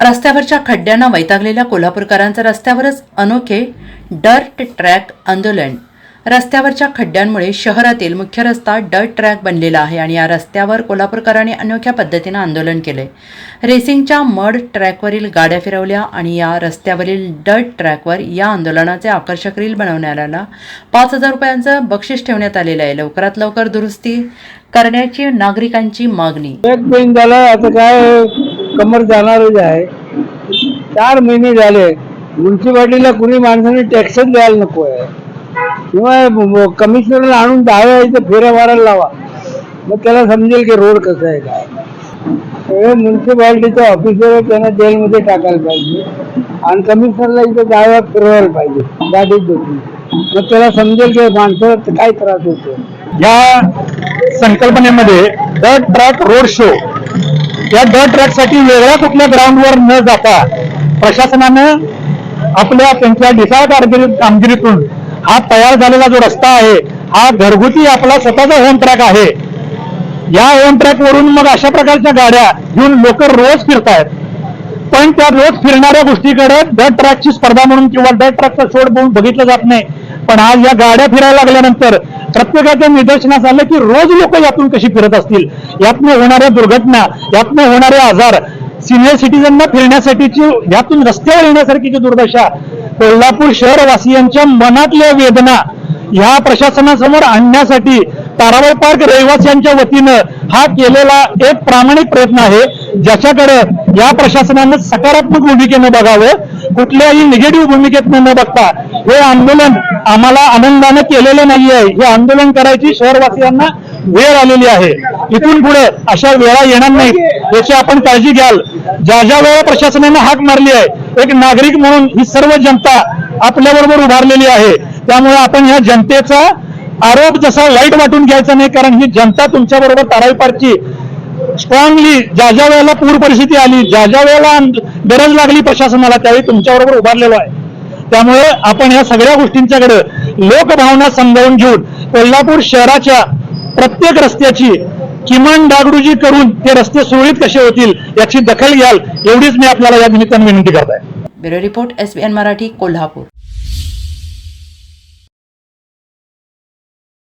रस्त्यावरच्या खड्ड्यांना वैतागलेल्या कोल्हापूरकरांचं रस्त्यावरच अनोखे डर्ट ट्रॅक आंदोलन. रस्त्यावरच्या खड्ड्यांमुळे शहरातील मुख्य रस्ता डर्ट ट्रॅक बनलेला आहे आणि या रस्त्यावर कोल्हापूरकरांनी अनोख्या पद्धतीनं आंदोलन केले रेसिंगच्या मड ट्रॅकवरील गाड्या फिरवल्या आणि या रस्त्यावरील डर्ट ट्रॅकवर या आंदोलनाचे आकर्षक रील बनवणाऱ्याला पाच हजार रुपयांचं बक्षीस ठेवण्यात आलेलं आहे. लवकरात लवकर दुरुस्ती करण्याची नागरिकांची मागणी. आता काय कमर जाणारच आहे. चार महिने झाले म्युन्सिपाल्टीला कुणी माणसाने टॅक्सच द्यायला नको आहे किंवा कमिशनरला आणून दहा इथं फेऱ्या मारायला लावा. मग त्याला समजेल की रोड कसं आहे काय. सगळे ऑफिसर त्यांना जेलमध्ये टाकायला पाहिजे. आणि कमिशनरला इथं दहा वेळा फिरवायला पाहिजे. गाडीत बसून. मग त्याला समजेल की माणसाला काय त्रास होतो या संकल्पनेमध्ये द ट्रॅक रोड शो या ड ट्रॅकसाठी वेगळ्या कुठल्या ग्राउंडवर न जाता प्रशासनानं आपल्या त्यांच्या ढिसाळ कामगिरीतून हा तयार झालेला जो रस्ता आहे हा घरगुती आपला स्वतःचा होम ट्रॅक आहे. या होम ट्रॅकवरून मग अशा प्रकारच्या गाड्या घेऊन लोक रोज फिरतायत. पण त्या रोज फिरणाऱ्या गोष्टीकडे डट ट्रॅकची स्पर्धा म्हणून किंवा डट ट्रॅकचा शोध म्हणून बघितलं जात नाही. पण आज या गाड्या फिरायला लागल्यानंतर प्रत्येकाच्या निदर्शनास आलं की रोज लोक यातून कशी फिरत असतील? यातनं होणाऱ्या दुर्घटना यातनं होणारे आजार सिनियर सिटीजनना फिरण्यासाठीची यातून रस्त्यावर येण्यासारखीची दुर्दशा कोल्हापूर शहरवासियांच्या मनातल्या वेदना ह्या प्रशासनासमोर आणण्यासाठी ताराबाई पार्क रहिवासियांच्या वतीनं हा केलेला एक प्रामाणिक प्रयत्न आहे ज्याच्याकडे या प्रशासनानं सकारात्मक भूमिकेनं बघावं. कुठल्याही निगेटिव्ह भूमिकेत न बघता हे आंदोलन आम्हाला आनंदानं केलेलं नाहीये. हे आंदोलन करायची शहरवासियांना वेळ आलेली आहे. इथून पुढे अशा वेळा येणार नाहीत. याची आपण काळजी घ्याल. ज्या ज्या वेळा प्रशासनानं हाक मारली आहे एक नागरिक म्हणून ही सर्व जनता आपल्याबरोबर उभारलेली आहे. त्यामुळे आपण ह्या जनतेचा आरोप जसा वाईट वाटून घ्यायचा नाही कारण ही जनता तुमच्याबरोबर ताराईपारची स्ट्रॉंगली ज्या ज्या वेळेला पूर परिस्थिती आली ज्या ज्या वेळेला गरज लागली प्रशासनाला त्यावेळी तुमच्याबरोबर उभारलेलो आहे. त्यामुळे आपण या सगळ्या गोष्टींच्याकडे लोकभावना समजावून घेऊन कोल्हापूर शहराच्या प्रत्येक रस्त्याची किमान डागडुजी करून ते रस्ते सुरळीत कसे होतील याची दखल घ्याल एवढीच मी आपल्याला या निमित्तानं विनंती करत आहे bureau report S Marathi Kolhapur.